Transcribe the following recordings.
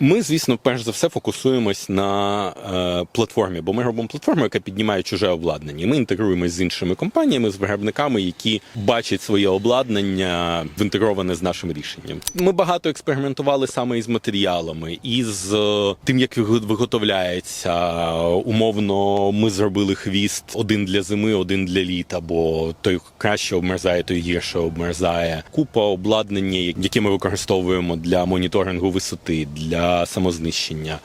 Ми, звісно, перш за все фокусуємось на е, платформі, бо ми робимо платформу, яка піднімає чуже обладнання. Ми інтегруємось з іншими компаніями, з виробниками, які бачать своє обладнання інтегроване з нашим рішенням. Ми багато експериментували саме із матеріалами, із е, тим, як виготовляється. Умовно, ми зробили хвіст один для зими, один для літа, бо той краще обмерзає, той гірше обмерзає. Купа обладнання, яке ми використовуємо для моніторингу висоти, для самознищення.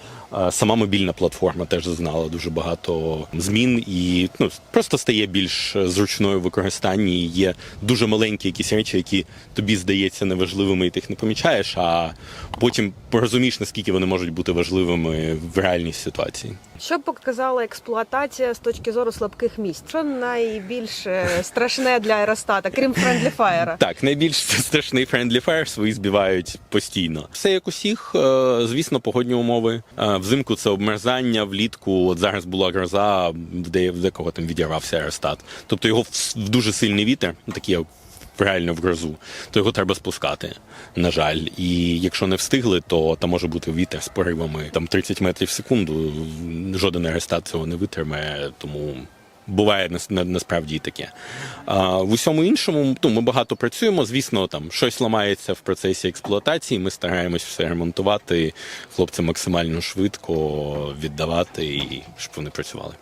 Сама мобільна платформа теж зазнала дуже багато змін і ну просто стає більш зручною в використанні. Є дуже маленькі якісь речі, які тобі здається неважливими, і ти їх не помічаєш. А потім порозумієш, наскільки вони можуть бути важливими в реальній ситуації. Що показала експлуатація з точки зору слабких місць? Що найбільш е, страшне для аеростата, крім Friendly Fire? Так, найбільш страшний Friendly Fire свої збивають постійно. Все як усіх, е, звісно, погодні умови. Е, Взимку це обмерзання, влітку. От зараз була гроза, де в декого там відірвався аеростат. Тобто його в, дуже сильний вітер, такий реально в грозу, то його треба спускати. На жаль, і якщо не встигли, то там може бути вітер з поривами там 30 метрів в секунду. Жоден аеростат цього не витримає, тому Буває нас- на- насправді таке. А, в усьому іншому ну, ми багато працюємо. Звісно, там щось ламається в процесі експлуатації. Ми стараємось все ремонтувати, хлопцям максимально швидко віддавати, і щоб вони працювали.